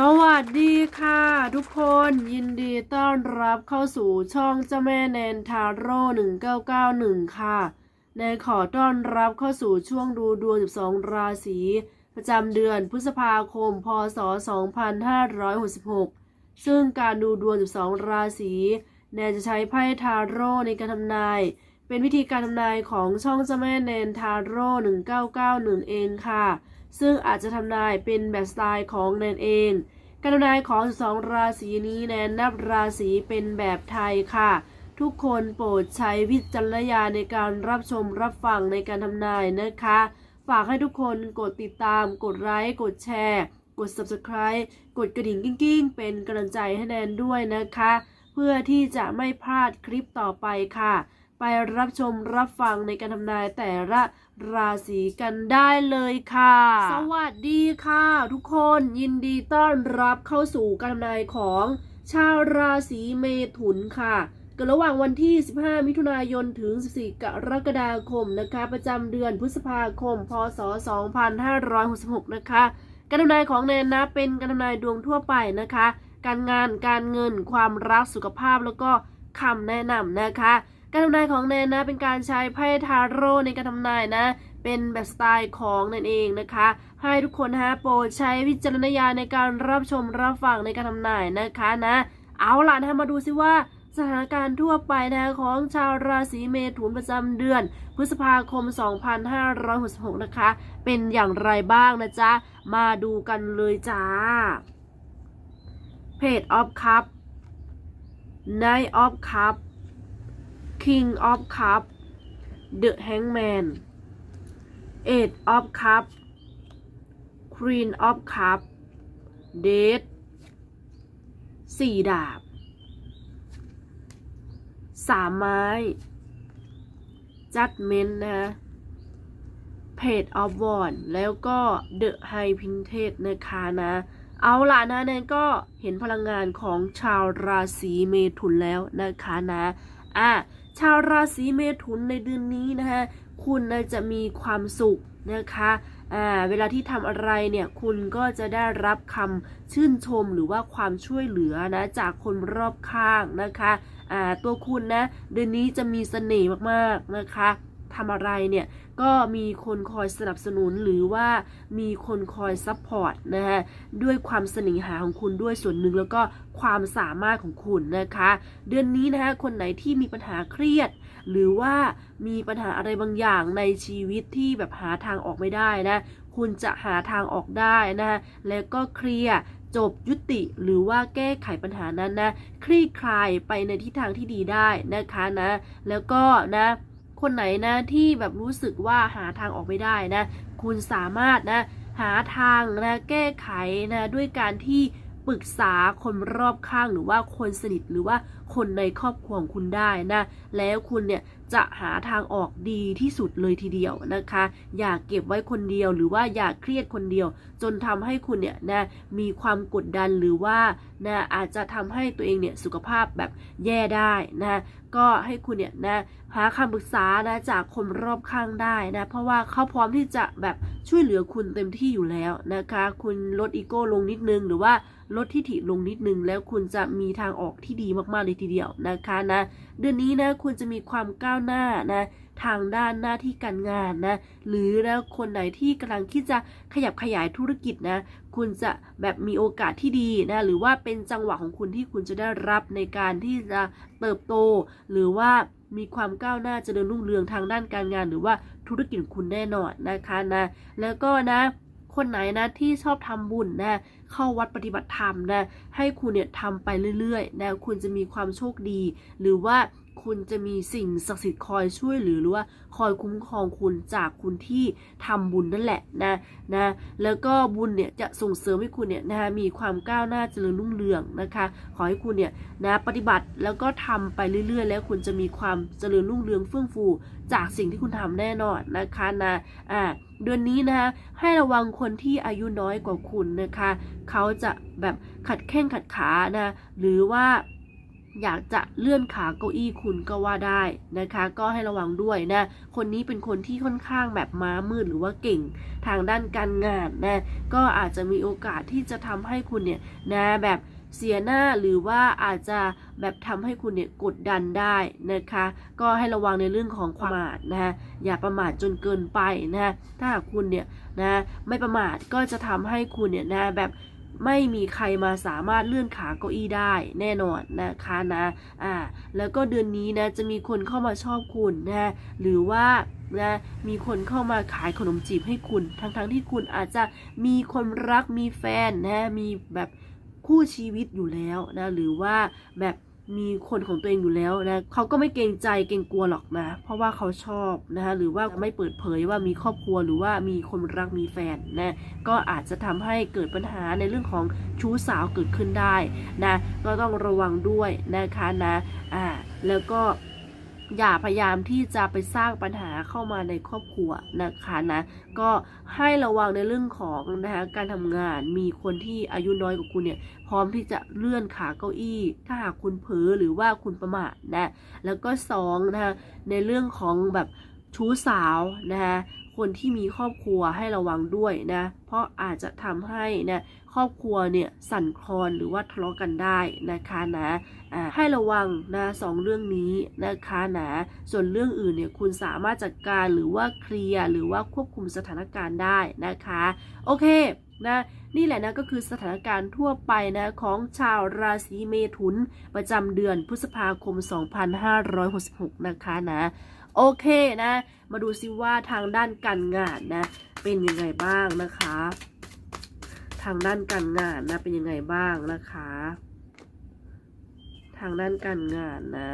สวัสดีค่ะทุกคนยินดีต้อนรับเข้าสู่ช่องเจ้าแม่แนนทาโร่1991 ค่ะ แนนขอต้อนรับเข้าสู่ช่วงดูดวง 12 ราศีประจำเดือนพฤษภาคม พศ 2566 ซึ่งการดูดวง 12 ราศีแนนจะใช้ไพ่ทาโร่ในการทำนาย เป็นวิธีการทำนายของช่องเจ้าแม่แนนทาโร่1991 เองค่ะ ซึ่งอาจจะทำนายเป็นแบบสไตล์ของแนนเอง การทำนายของ 12 ราศีนี้แนนนับราศีเป็นแบบไทยค่ะ ทุกคนโปรดใช้วิจารณญาณในการรับชมรับฟังในการทำนายนะคะ ฝากให้ทุกคนกดติดตาม กดไลค์กดแชร์ กด subscribe กดกระดิ่งกิ้งๆ เป็นกำลังใจให้แนนด้วยนะคะ เพื่อที่จะไม่พลาดคลิปต่อไปค่ะ ไปรับชมรับฟังในการทำนายแต่ละราศีกันได้เลยค่ะ สวัสดีค่ะ ทุกคนยินดีต้อนรับเข้าสู่การทำนายของชาวราศีเมถุนค่ะกิดระหว่างวันที่ 15 มิถุนายน ถึง 14 กรกฎาคมนะคะ ประจำเดือนพฤษภาคม พศ 2566 นะคะ การทำนายของแนนนะเป็นการทำนายดวงทั่วไปนะคะ การงาน การเงิน ความรัก สุขภาพ แล้วก็คำแนะนำนะคะ การทำนายของแนนนะเป็นการใช้ไพ่ทาโร่ในการทำนายนะ เป็นแบบสไตล์ของแนนเองนะคะ ให้ทุกคนฮะโปรดใช้วิจารณญาณในการรับชมรับฟังในการทำนายนะคะนะ เอาล่ะนะมาดูซิว่าสถานการณ์ทั่วไปนะของชาวราศีเมถุนประจำเดือน พฤษภาคม 2566 นะคะ เป็นอย่างไรบ้างนะจ๊ะ มาดูกันเลยจ้า Page of Cup Knight of Cup King of Cup The Hangman Eight of Cup Queen of Cup Death สี่ดาบสามไม้ จัดเม้นนะเพจออฟวอนแล้วก็เดอะไฮพิงเทสนะคะนะ เอาล่ะนะเนี่ยก็เห็นพลังงานของชาวราศีเมถุนแล้วนะคะนะ อะ ชาวราศีเมถุนในเดือนนี้นะคะคุณจะมีความสุขนะคะอ่าเวลาที่ทำอะไรเนี่ยคุณก็จะได้รับคำชื่นชมหรือว่าความช่วยเหลือนะจากคนรอบข้างนะคะอ่าตัวคุณนะเดือนนี้จะมีเสน่ห์มากๆนะคะ ทำอะไรเนี่ยก็มีคนคอยสนับสนุนหรือว่ามีคนคอยซัพพอร์ตนะฮะด้วยความสน่หาของคุณด้วยส่วนหนึ่งแล้วก็ความสามารถของคุณนะคะ เดือนนี้นะคะคนไหนที่มีปัญหาเครียด หรือว่ามีปัญหาอะไรบางอย่างในชีวิตที่แบบหาทางออกไม่ได้นะคุณจะหาทางออกได้นะแล้วก็เคลียร์จบยุติหรือว่าแก้ไขปัญหานั้นนะคลี่คลายไปในทิศทางที่ดีได้นะคะนะ แล้วก็นะ คนไหนนะที่แบบรู้สึกว่าหาทางออกไม่ได้นะ คุณสามารถนะหาทางนะแก้ไขนะด้วยการที่ปรึกษาคนรอบข้างหรือว่าคนสนิทหรือว่า คนในครอบครัวของคุณได้นะแล้วคุณเนี่ยจะหาทางออกดีที่สุดเลยทีเดียวนะคะ อย่าเก็บไว้คนเดียวหรือว่าอย่าเครียดคนเดียว จนทำให้คุณเนี่ยนะมีความกดดันหรือว่านะอาจจะทำให้ตัวเองเนี่ยสุขภาพแบบแย่ได้นะก็ให้คุณเนี่ยนะหาคำปรึกษานะจากคนรอบข้างได้นะ เพราะว่าเขาพร้อมที่จะแบบช่วยเหลือคุณเต็มที่อยู่แล้วนะคะ คุณลดอีโก้ลงนิดนึง หรือว่าลดทิฐิลงนิดนึง แล้วคุณจะมีทางออกที่ดีมากๆเลยทีเดียวนะคะนะเดือนนี้นะคุณจะมีความก้าวหน้านะทางด้านหน้าที่การงานนะหรือนะคนไหนที่กำลังคิดจะขยับขยายธุรกิจนะคุณจะแบบมีโอกาสที่ดีนะหรือว่าเป็นจังหวะของคุณที่คุณจะได้รับในการที่จะเติบโต หรือว่ามีความก้าวหน้าจะเจริญรุ่งเรืองทางด้านการงาน หรือว่าธุรกิจคุณแน่นอนนะคะนะแล้วก็นะ คนไหนนะที่ชอบทำบุญนะเข้าวัดปฏิบัติธรรมนะให้คุณเนี่ยทำไปเรื่อยๆนะคุณจะมีความโชคดี หรือว่า คุณจะมีสิ่งศักดิ์สิทธิ์คอยช่วยหลือหรือว่าคอยคุ้มครองคุณจากคุณที่ทำบุญนั่นแหละนะนะ แล้วก็บุญเนี่ยจะส่งเสริมให้คุณเนี่ยนะมีความก้าวหน้าเจริญรุ่งเรืองนะคะ ขอให้คุณเนี่ยนะปฏิบัติแล้วก็ทำไปเรื่อย ๆ แล้วคุณจะมีความเจริญรุ่งเรืองเฟื่องฟู จากสิ่งที่คุณทำแน่นอนนะคะนะอ่าเดือนนี้นะคะให้ระวังคนที่อายุน้อยกว่าคุณนะคะ เขาจะแบบขัดแข้งขัดขานะหรือว่า อยากจะเลื่อนขาเก้าอี้คุณก็ว่าได้นะคะ ก็ให้ระวังด้วยนะ คนนี้เป็นคนที่ค่อนข้างแบบม้ามืดหรือว่าเก่งทางด้านการงานนะ ก็อาจจะมีโอกาสที่จะทำให้คุณเนี่ยนะแบบเสียหน้าหรือว่าอาจจะแบบทำให้คุณเนี่ยกดดันได้นะคะ ก็ให้ระวังในเรื่องของความประมาทนะฮะอย่าประมาทจนเกินไปนะฮะถ้าหากคุณเนี่ยนะไม่ประมาทก็จะทำให้คุณเนี่ยนะแบบ ไม่มีใครมาสามารถเลื่อนขาเก้าอี้ได้แน่นอนนะคะนะอ่าแล้วก็เดือนนี้นะจะมีคนเข้ามาชอบคุณนะหรือว่านะมีคนเข้ามาขายขนมจีบให้คุณ ทั้งๆที่คุณอาจจะมีคนรักมีแฟนนะมีแบบคู่ชีวิตอยู่แล้วนะหรือว่าแบบ มีคนของตัวเองอยู่แล้วนะเขาก็ไม่เกรงใจเกรงกลัวหรอกนะ เพราะว่าเขาชอบนะคะหรือว่าไม่เปิดเผยว่ามีครอบครัวหรือว่ามีคนรักมีแฟนนะก็อาจจะทำให้เกิดปัญหาในเรื่องของชู้สาวเกิดขึ้นได้นะก็ต้องระวังด้วยนะคะนะอ่าแล้วก็ อย่าพยายามที่จะไปสร้างปัญหาเข้ามาในครอบครัวนะคะนะ ก็ให้ระวังในเรื่องของนะคะการทำงานมีคนที่อายุน้อยกว่าคุณเนี่ยพร้อมที่จะเลื่อนขาเก้าอี้ ถ้าหากคุณเผลอหรือว่าคุณประมาทนะ แล้วก็สองนะคะในเรื่องของแบบชู้สาวนะคะ คนที่มีครอบครัวให้ระวังด้วยนะ เพราะอาจจะทำให้นะครอบครัวเนี่ยสั่นคลอนหรือว่าทะเลาะกันได้นะคะนะอ่าให้ระวังนะสองเรื่องนี้นะคะนะส่วนเรื่องอื่นเนี่ยคุณสามารถจัดการหรือว่าเคลียร์หรือว่าควบคุมสถานการณ์ได้นะคะ โอเคนะนี่แหละนะก็คือสถานการณ์ทั่วไปนะของชาวราศีเมถุน ประจำเดือนพฤษภาคม 2566 นะคะนะ โอเคนะ มาดูซิว่าทางด้านการงานนะ เป็นยังไงบ้างนะคะ ทางด้านการงานนะเป็นยังไงบ้างนะคะ ทางด้านการงานนะ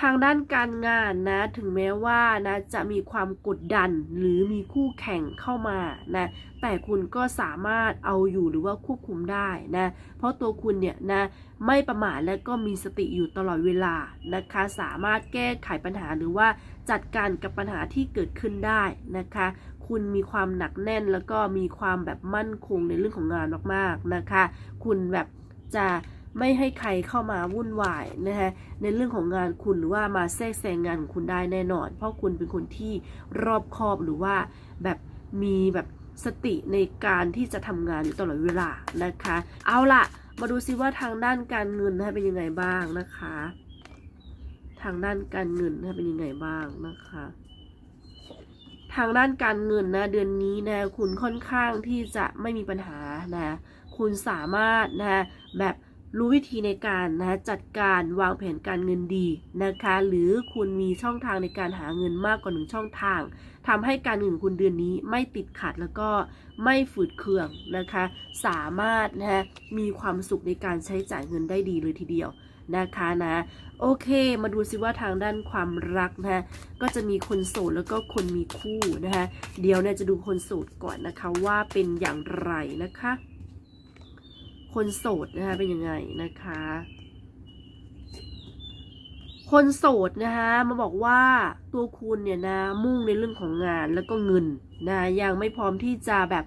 ทางด้านการงานนะถึงแม้ว่านะจะมีความกดดันหรือมีคู่แข่งเข้ามานะแต่คุณก็สามารถเอาอยู่หรือว่าควบคุมได้นะเพราะตัวคุณเนี่ยนะไม่ประมาทและก็มีสติอยู่ตลอดเวลานะคะสามารถแก้ไขปัญหาหรือว่าจัดการกับปัญหาที่เกิดขึ้นได้นะคะคุณมีความหนักแน่นแล้วก็มีความแบบมั่นคงในเรื่องของงานมากๆนะคะ คุณแบบจะ ไม่ให้ใครเข้ามาวุ่นวายนะคะในเรื่องของงานคุณหรือว่ามาแทรกแซงงานของคุณได้แน่นอน เพราะคุณเป็นคนที่รอบคอบหรือว่าแบบมีแบบสติในการที่จะทำงานอยู่ตลอดเวลานะคะ เอาล่ะมาดูซิว่าทางด้านการเงินนะคะเป็นยังไงบ้างนะคะ ทางด้านการเงินนะคะเป็นยังไงบ้างนะคะทางด้านการเงินนะเดือนนี้นะคุณค่อนข้างที่จะไม่มีปัญหานะ คุณสามารถนะแบบ รู้วิธีในการนะจัดการวางแผนการเงินดีนะคะ หรือคุณมีช่องทางในการหาเงินมากกว่าหนึ่งช่องทางทำให้การเงินคุณเดือนนี้ไม่ติดขัดแล้วก็ไม่ฝืดเคืองนะคะ สามารถนะมีความสุขในการใช้จ่ายเงินได้ดีเลยทีเดียวนะคะนะโอเค มาดูซิว่าทางด้านความรักนะก็จะมีคนโสดแล้วก็คนมีคู่นะคะเดี๋ยวเนี่ยจะดูคนโสดก่อนนะคะว่าเป็นอย่างไรนะคะ คนโสดนะคะเป็นยังไงนะคะ คนโสดนะคะมาบอกว่าตัวคุณเนี่ยนะมุ่งในเรื่องของงานแล้วก็เงินนะยังไม่พร้อมที่จะแบบ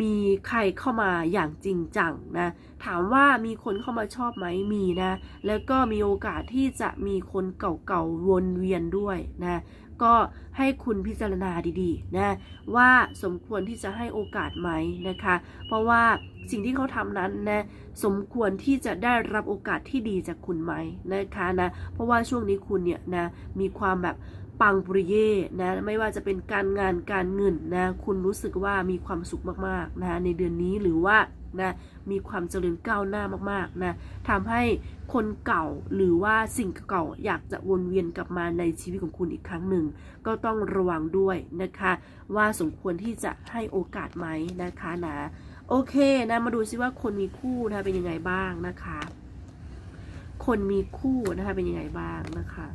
มีใครเข้ามาอย่างจริงจังนะ ถามว่ามีคนเข้ามาชอบไหมมีนะ แล้วก็มีโอกาสที่จะมีคนเก่าๆวนเวียนด้วยนะ ก็ให้คุณพิจารณาดีๆนะว่าสมควรที่จะให้โอกาสไหมนะคะ เพราะว่าสิ่งที่เขาทำนั้นนะสมควรที่จะได้รับโอกาสที่ดีจากคุณไหมนะคะนะเพราะว่าช่วงนี้คุณเนี่ยนะมีความแบบปังปริเย่นะไม่ว่าจะเป็นการงานการเงินนะคุณรู้สึกว่ามีความสุขมากๆนะในเดือนนี้หรือว่า นะมีความเจริญก้าวหน้ามากๆนะทำให้คนเก่าหรือว่าสิ่งเก่าอยากจะวนเวียนกลับมาในชีวิตของคุณอีกครั้งหนึ่ง ก็ต้องระวังด้วยนะคะ ว่าสมควรที่จะให้โอกาสไหมนะคะนะโอเคนะมาดูซิว่าคนมีคู่นะคะเป็นยังไงบ้างนะคะ คนมีคู่นะคะเป็นยังไงบ้างนะคะ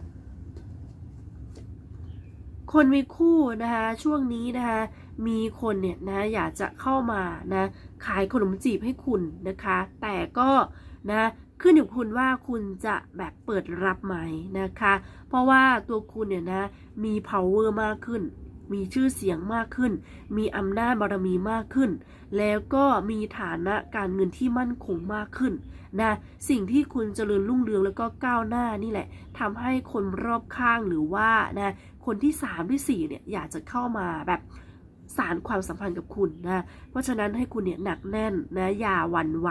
คนมีคู่นะคะช่วงนี้นะคะ มีคนเนี่ยนะอยากจะเข้ามานะขายขนมจีบให้คุณนะคะ แต่ก็นะขึ้นอยู่คุณว่าคุณจะแบบเปิดรับไหมนะคะ เพราะว่าตัวคุณเนี่ยนะมี power มากขึ้น มีชื่อเสียงมากขึ้น มีอำนาจบารมีมากขึ้น แล้วก็มีฐานะการเงินที่มั่นคงมากขึ้นนะสิ่งที่คุณเจริญรุ่งเรืองแล้วก็ก้าวหน้านี่แหละทำให้คนรอบข้างหรือว่านะคนที่ 3 ที่4เนี่ยอยากจะเข้ามาแบบ สารความสัมพันธ์กับคุณนะ เพราะฉะนั้นให้คุณเนี่ยหนักแน่นนะอย่าหวั่นไหว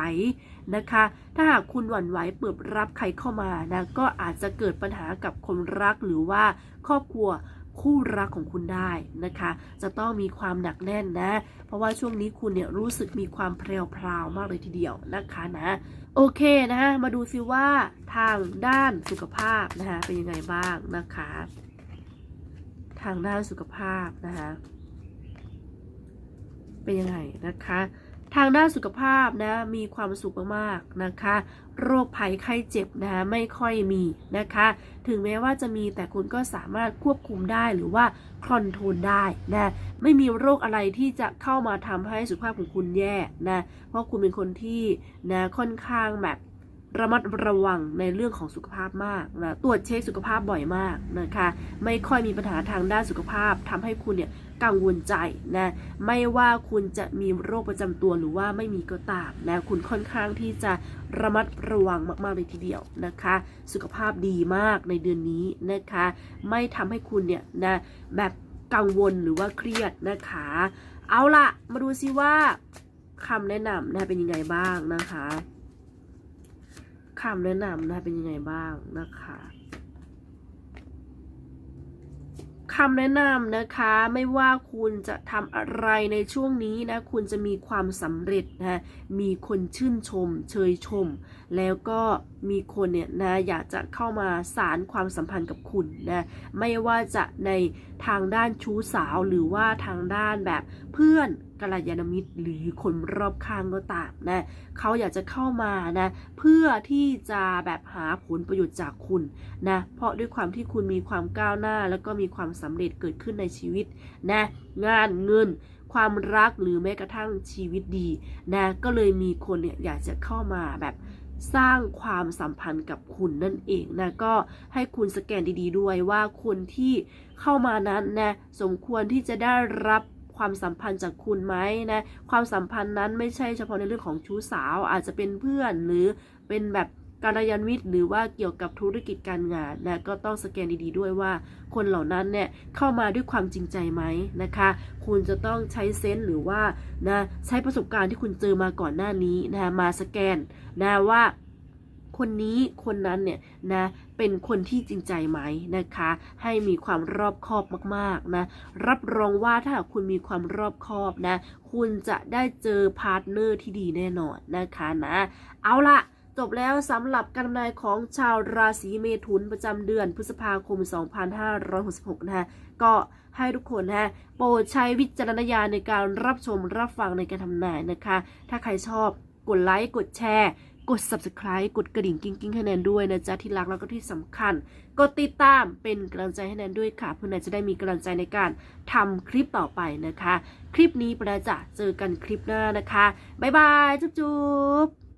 นะคะ ถ้าหากคุณหวั่นไหวเปิดรับใครเข้ามานะก็อาจจะเกิดปัญหากับคนรักหรือว่าครอบครัวคู่รักของคุณได้นะคะ จะต้องมีความหนักแน่นนะ เพราะว่าช่วงนี้คุณเนี่ยรู้สึกมีความแพรวมากเลยทีเดียวนะคะนะโอเคนะฮะมาดูซิว่าทางด้านสุขภาพนะคะเป็นยังไงบ้างนะคะ ทางด้านสุขภาพนะคะ เป็นยังไงนะคะ ทางด้านสุขภาพนะมีความสุขมากๆนะคะ โรคภัยไข้เจ็บนะคะไม่ค่อยมีนะคะ ถึงแม้ว่าจะมีแต่คุณก็สามารถควบคุมได้หรือว่าคอนโทรลได้นะไม่มีโรคอะไรที่จะเข้ามาทำให้สุขภาพของคุณแย่นะเพราะคุณเป็นคนที่นะค่อนข้างแบบ ระมัดระวังในเรื่องของสุขภาพมากนะตรวจเช็คสุขภาพบ่อยมากนะคะ ไม่ค่อยมีปัญหาทางด้านสุขภาพทำให้คุณเนี่ยกังวลใจนะไม่ว่าคุณจะมีโรคประจำตัวหรือว่าไม่มีก็ตามนะคุณค่อนข้างที่จะระมัดระวังมากๆเลยทีเดียวนะคะ สุขภาพดีมากในเดือนนี้นะคะ ไม่ทำให้คุณเนี่ยนะแบบกังวลหรือว่าเครียดนะคะ เอาละมาดูซิว่าคำแนะนำนะเป็นยังไงบ้างนะคะ คำแนะนำนะเป็นยังไงบ้างนะคะคำแนะนำนะคะไม่ว่าคุณจะทำอะไรในช่วงนี้นะคุณจะมีความสำเร็จนะมีคนชื่นชม เชยชม แล้วก็มีคนเนี่ยนะอยากจะเข้ามาสารความสัมพันธ์กับคุณนะไม่ว่าจะในทางด้านชู้สาวหรือว่าทางด้านแบบเพื่อน กัลยาณมิตร หรือคนรอบข้างก็ตามนะเขาอยากจะเข้ามานะเพื่อที่จะแบบหาผลประโยชน์จากคุณนะเพราะด้วยความที่คุณมีความก้าวหน้า แล้วก็มีความสำเร็จเกิดขึ้นในชีวิตนะงานเงินความรักหรือแม้กระทั่งชีวิตดีนะก็เลยมีคนเนี่ยอยากจะเข้ามาแบบสร้างความสัมพันธ์กับคุณนั่นเองนะก็ให้คุณสแกนดีๆด้วยว่าคนที่เข้ามานั้นนะสมควรที่จะได้รับ ความสัมพันธ์จากคุณไหมนะความสัมพันธ์นั้นไม่ใช่เฉพาะในเรื่องของชู้สาว อาจจะเป็นเพื่อนหรือเป็นแบบการยานมิตรหรือว่าเกี่ยวกับธุรกิจการงานนะก็ต้องสแกนดีๆด้วยว่า คนเหล่านั้นเนี่ยเข้ามาด้วยความจริงใจไหมนะคะ คุณจะต้องใช้เซนส์หรือว่านะใช้ประสบการณ์ที่คุณเจอมาก่อนหน้านี้นะมาสแกนนะว่าคนนี้คนนั้นเนี่ยนะ เป็นคนที่จริงใจไหมนะคะ ให้มีความรอบคอบมากๆนะรับรองว่าถ้าคุณมีความรอบคอบนะ คุณจะได้เจอพาร์ทเนอร์ที่ดีแน่นอนนะคะนะ เอาละจบแล้วสำหรับการนายของชาวราศีเมถุนประจำเดือนพฤษภาคม 2566 นะฮะก็ให้ทุกคนนะโปรดใช้วิจารณญาณในการรับชมรับฟังในการทำนายนะคะ ถ้าใครชอบกดไลค์กดแชร์ กด subscribe กดกระดิ่งกิ้งกิ้งให้แนนด้วยนะจ๊ะที่รักแล้วก็ที่สำคัญ กดติดตามเป็นกำลังใจให้แนนด้วยค่ะ เพื่อแนนจะได้มีกำลังใจในการทำคลิปต่อไปนะคะ คลิปนี้ประจะเจอกันคลิปหน้านะคะ บ๊ายบาย จุ๊บจุ๊บ